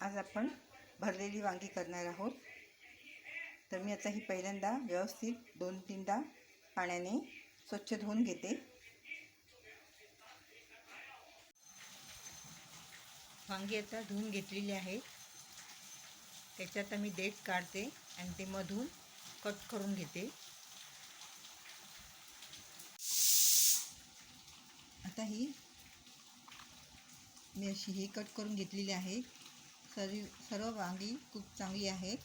आज आपण भरलेली वांगी करणार आहोत. तर मी आता ही पहिल्यांदा व्यवस्थित दोन तीनदा पाण्याने स्वच्छ धुवून घेते. वांगी आता धुवून घेतलेली आहे. त्याच्यात मी देठ काढते आणि ते मधून कट करून घेते. आता ही मी अशी ही कट करून घेतलेली आहे. सर्व सर्व वांगी खूप चांगली आहेत.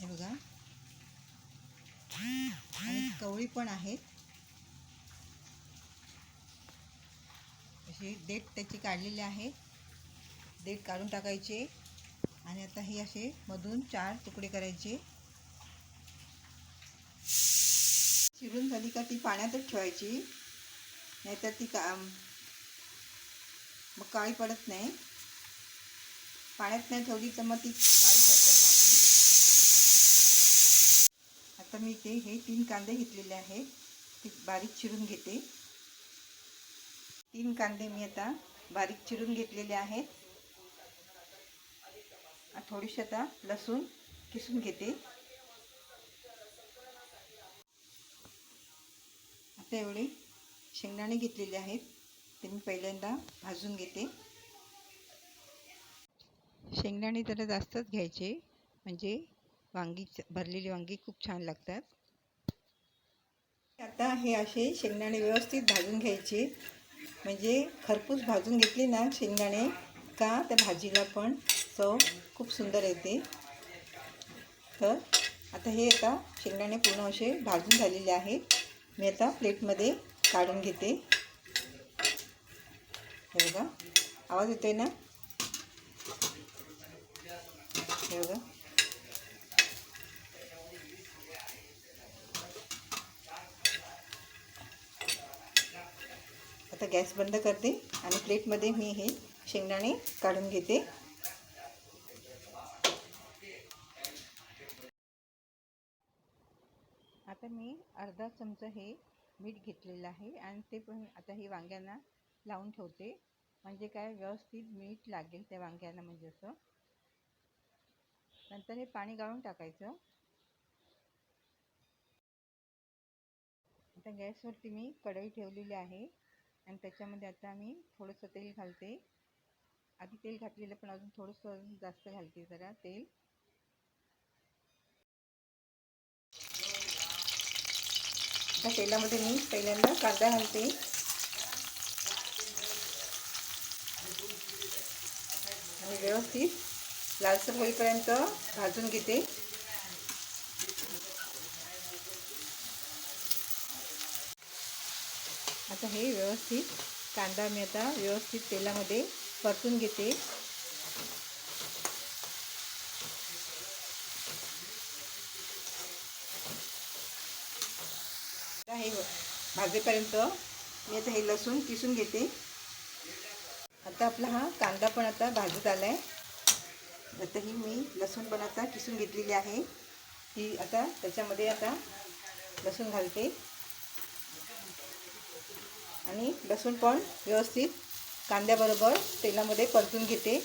हे बघा. आणि कवळी पण आहेत. अशी देठ त्याची काढलेली आहे. देठ काढून टाकायचे. आणि आता हे असे मधून चार तुकडे करायचे. चिरून झाली का ती पाण्यातच ठेवायची. नाहीतर ती का मग काळी पडत नाही. पाण्यात नाही ठेवली तर मग ती काळी पडतात आता मी ते हे तीन कांदे घेतलेले आहेत. ते बारीक चिरून घेते. तीन कांदे मी आता बारीक चिरून घेतलेले आहेत. थोडीशी आता लसूण किसून घेते. आता एवढे शेंगदाणे घेतलेले आहेत. ते मी पहिल्यांदा भाजून घेते. शेंगदाणे जरा जास्तच घ्यायचे. म्हणजे वांगी भरलेली वांगी खूप छान लागतात. आता हे असे शेंगदाणे व्यवस्थित भाजून घ्यायचे. म्हणजे खरपूस भाजून घेतली ना शेंगदाणे का त्या भाजीला पण चव खूप सुंदर येते. तर आता हे आता शेंगदाणे पूर्ण असे भाजून झालेले आहेत. मी आता प्लेटमध्ये काढून घेते. बघा. आवाज येतोय ना? हे बघा आता गॅस बंद करते आणि प्लेटमध्ये मी हे शेंगदाणे काढून घेते. आता मी अर्धा चमचा हे मीठ घेतलेलं आहे आणि ते पण आता हे वांग्यांना लावून ठेवते. म्हणजे काय व्यवस्थित मीठ लागेल त्या वांग्यांना म्हणजे असं. नंतर हे पाणी गाळून टाकायचं. आता गॅसवरती मी कढई ठेवलेली आहे आणि त्याच्यामध्ये आता मी थोडंसं तेल घालते. आधी तेल घातलेलं पण अजून थोडंसं जास्त घालते जरा तेल. त्या तेलामध्ये मी पहिल्यांदा कांदा घालते. आणि व्यवस्थित लालसर होईपर्यंत भाजून घेते. आता हे व्यवस्थित कांदा मी आता व्यवस्थित तेलामध्ये परतून घेते. आता हे भाजेपर्यंत मी आता हे लसूण किसून घेते. आता आपला हा कांदा पण आता भाजत आला आहे आता ही मी लसूण पण आता किसून घेतलेली आहे. ती आता त्याच्यामध्ये आता लसूण घालते. आणि लसूण पण व्यवस्थित कांद्याबरोबर तेलामध्ये परतून घेते.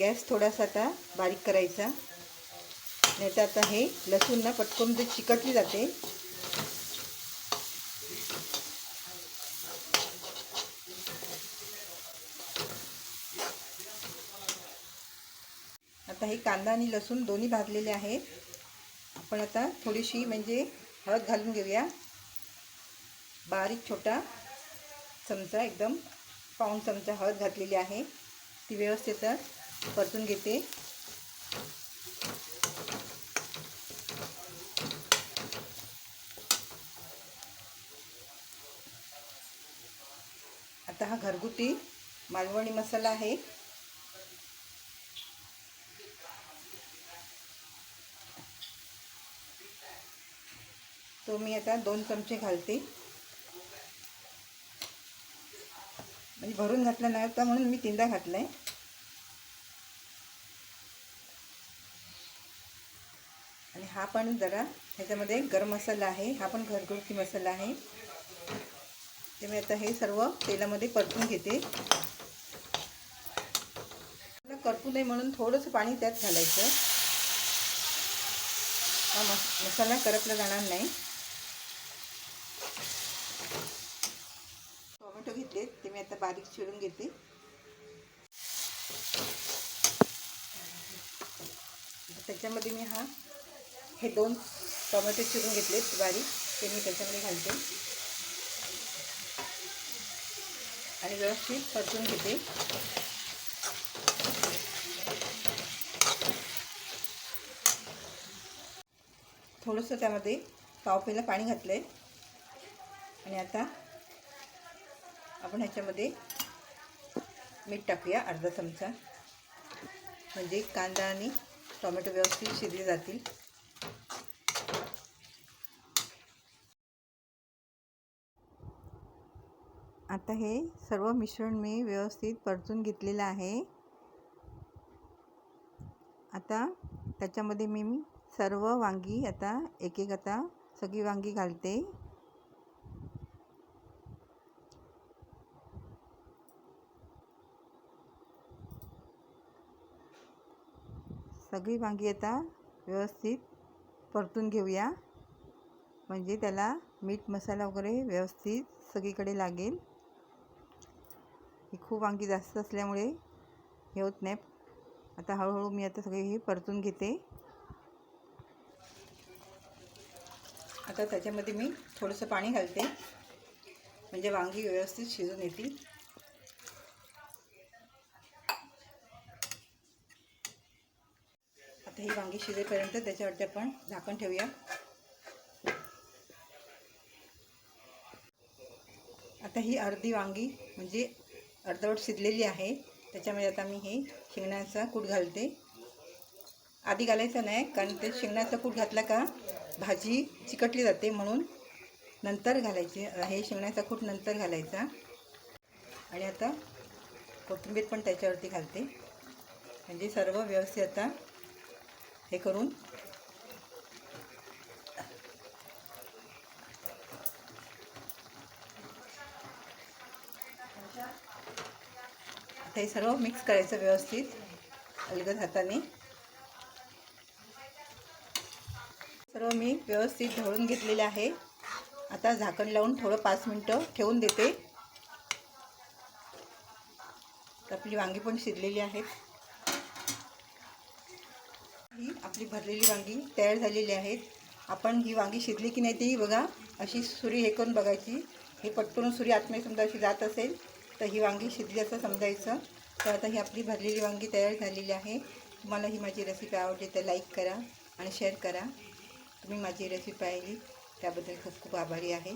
गॅस थोडासा आता बारीक करायचा. नाही तर आता हे लसूण ना पटकन ते चिकटली जाते आता हे कांदा आणि लसूण दोन्ही भाजलेले आहेत. आपण आता थोडीशी म्हणजे हळद घालून घेऊया. बारीक छोटा चमचा एकदम पाऊण चमचा हळद घातलेली आहे. ती व्यवस्थित परतून घेते. आता हा घरगुती मालवणी मसाला आहे. तो मी आता दोन चमचे घालते. म्हणजे भरून घातला नाही होता म्हणून मी तीनदा घातला आहे आणि हा पण जरा ह्याच्यामध्ये गरम मसाला आहे हा पण घरगुती मसाला आहे. ते मी आता हे सर्व तेलामध्ये परतून घेते. मला करपू नये म्हणून थोडंसं पाणी त्यात घालायचं. हा मसाला करपला जाणार नाही. टोमॅटो घेतले ते मी आता बारीक चिरून घेते. त्याच्यामध्ये मी हा हे दोन टोमॅटो चिरून घेतले बारीक ते मी त्याच्यामध्ये घालते. आणि व्यवस्थित परतून घेते. थोडंसं त्यामध्ये पावपेला पाणी घातलं आहे आणि आता आपण ह्याच्यामध्ये मीठ टाकूया अर्धा चमचा. म्हणजे कांदा आणि टोमॅटो व्यवस्थित शिजले जातील. आता हे सर्व मिश्रण मी व्यवस्थित परतून घेतलेलं आहे. आता त्याच्यामध्ये मी सर्व वांगी आता एक एक आता सगळी वांगी घालते. सगळी वांगी आता व्यवस्थित परतून घेऊया. म्हणजे त्याला मीठ मसाला वगैरे व्यवस्थित सगळीकडे लागेल. ही खूप वांगी जास्त असल्यामुळे हे होत नाही. आता हळूहळू मी आता सगळे हे परतून घेते. आता त्याच्यामध्ये मी थोडंसं पाणी घालते. म्हणजे वांगी व्यवस्थित शिजून येतील. आता ही वांगी शिजेपर्यंत त्याच्यावरती आपण झाकण ठेवूया. आता ही अर्धी वांगी म्हणजे अर्धवट शिजलेली आहे. त्याच्यामध्ये आता मी हे शेंगण्याचा कूट घालते. आधी घालायचं नाही कारण ते शेंगण्याचा कूट घातला का भाजी चिकटली जाते म्हणून नंतर घालायची हे शेंगण्याचा कूट नंतर घालायचा. आणि आता कोथिंबीर पण त्याच्यावरती घालते. म्हणजे सर्व व्यवस्थित आता हे करून. हे सर्व मिक्स करायचं व्यवस्थित. अलगद हाताने. सर्व मी व्यवस्थित ढवळून घेतलेले आहे. आता झाकण लावून थोडं पाच मिनटं ठेवून देते. आपली वांगी पण शिजलेली आहेत ही आपली भरलेली वांगी तयार झालेली आहेत. आपण ही वांगी शिजली की नाही ती बघा. अशी सुरी हे करून बघायची. हे पटकन सुरी आतमध्ये समजा अशी जात असेल तर ही वांगी शिजली असं समजायचं. तर आता ही आपली भरलेली वांगी तयार झालेली आहे. तुम्हाला ही माझी रेसिपी आवडली तर लाईक करा आणि शेअर करा. तुम्ही माझी रेसिपी पाहिली त्याबद्दल खूप खूप आभारी आहे.